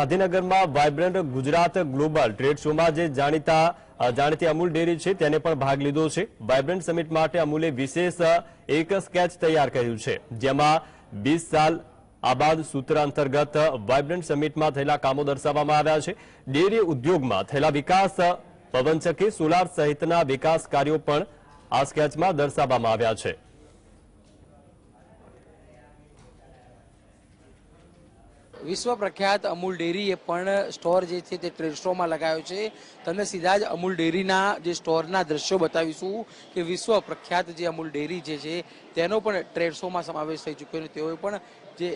ગાંધીનગરમાં vibrant Gujarat global trade શોમાં જે જાણીતા જાણીતી અમૂલ ડેરી છે, તેને પણ ભાગ લીધો છે. વાઇબ્રન્ટ સમિટ માટે અમૂલે વિશેષ એક સ્કેચ તૈયાર કર્યું છે, જેમાં વીસ સાલ આબાદ સૂત્ર અંતર્ગત વાઇબ્રન્ટ સમિટમાં થયેલા કામો દર્શાવવામાં આવ્યા છે. ડેરી ઉદ્યોગમાં થયેલા વિકાસ, પવનચક્કી, સોલાર સહિતના વિકાસ કાર્યો પણ આ સ્કેચમાં દર્શાવવામાં આવ્યા છે. વિશ્વ પ્રખ્યાત અમૂલ ડેરીએ પણ સ્ટોર જે છે તે ટ્રેડ સ્ટોરમાં લગાવ્યો છે. તમને સીધા જ અમૂલ ડેરીના જે સ્ટોરના દ્રશ્યો બતાવીશું કે વિશ્વ પ્રખ્યાત જે અમૂલ ડેરી જે છે તેનો પણ ટ્રેડ શોમાં સમાવેશ થઈ ચૂક્યો છે. તેઓએ પણ જે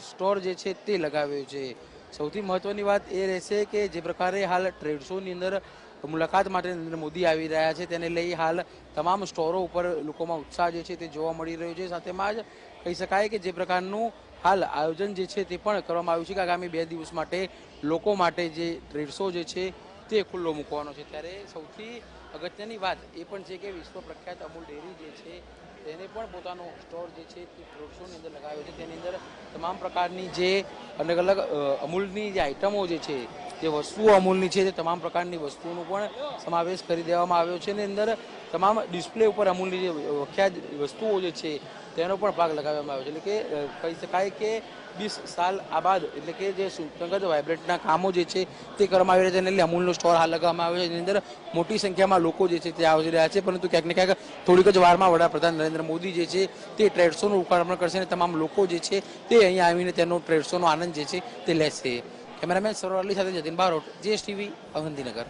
સ્ટોર જે છે તે લગાવ્યો છે. સૌથી મહત્વની વાત એ રહેશે કે જે પ્રકારે હાલ ટ્રેડ શોની અંદર મુલાકાત માટે નરેન્દ્ર મોદી આવી રહ્યા છે, તેને લઈ હાલ તમામ સ્ટોરો ઉપર લોકોમાં ઉત્સાહ જે છે તે જોવા મળી રહ્યો છે. સાથેમાં જ કહી શકાય કે જે પ્રકારનું હાલ આયોજન જે છે તે પણ કરવામાં આવ્યું છે કે આગામી બે દિવસ માટે લોકો માટે જે ટ્રેડ શો જે છે તે ખુલ્લો મૂકવાનો છે. ત્યારે સૌથી અગત્યની વાત એ પણ છે કે વિશ્વ પ્રખ્યાત અમૂલ ડેરી જે છે તેને પણ પોતાનો સ્ટોર જે છે તે રોડ શોની અંદર લગાવ્યો છે. તેની અંદર તમામ પ્રકારની જે અલગ અલગ અમૂલની જે આઇટમો જે છે, જે વસ્તુઓ અમૂલની છે તે તમામ પ્રકારની વસ્તુઓનો પણ સમાવેશ કરી દેવામાં આવ્યો છે. અને અંદર તમામ ડિસ્પ્લે ઉપર અમૂલની જે વખ્યાત વસ્તુઓ જે છે, તેનો પણ ભાગ લગાવવામાં આવ્યો છે. એટલે કે કહી શકાય કે વીસ સાલ આબાદ, એટલે કે જે સુસંગત વાઇબ્રેટના કામો જે છે, તે કરવામાં આવી રહ્યા છે. એટલે અમૂલનો સ્ટોર હાલ લગાવવામાં આવ્યો છે. જેની અંદર મોટી સંખ્યામાં લોકો જે છે, તે આવી રહ્યા છે. પરંતુ ક્યાંક ને ક્યાંક થોડીક જ વારમાં વડાપ્રધાન નરેન્દ્ર મોદી જે છે, તે ટ્રેડ શોનું ઉદ્ઘાટન કરશે અને તમામ લોકો જે છે, તે અહીંયા આવીને તેનો ટ્રેડ શોનો આનંદ જે છે તે લેશે. કેમેરામેન સરોવર અલી સાથે જતીન બારોટ જીએસટીવી ગાંધીનગર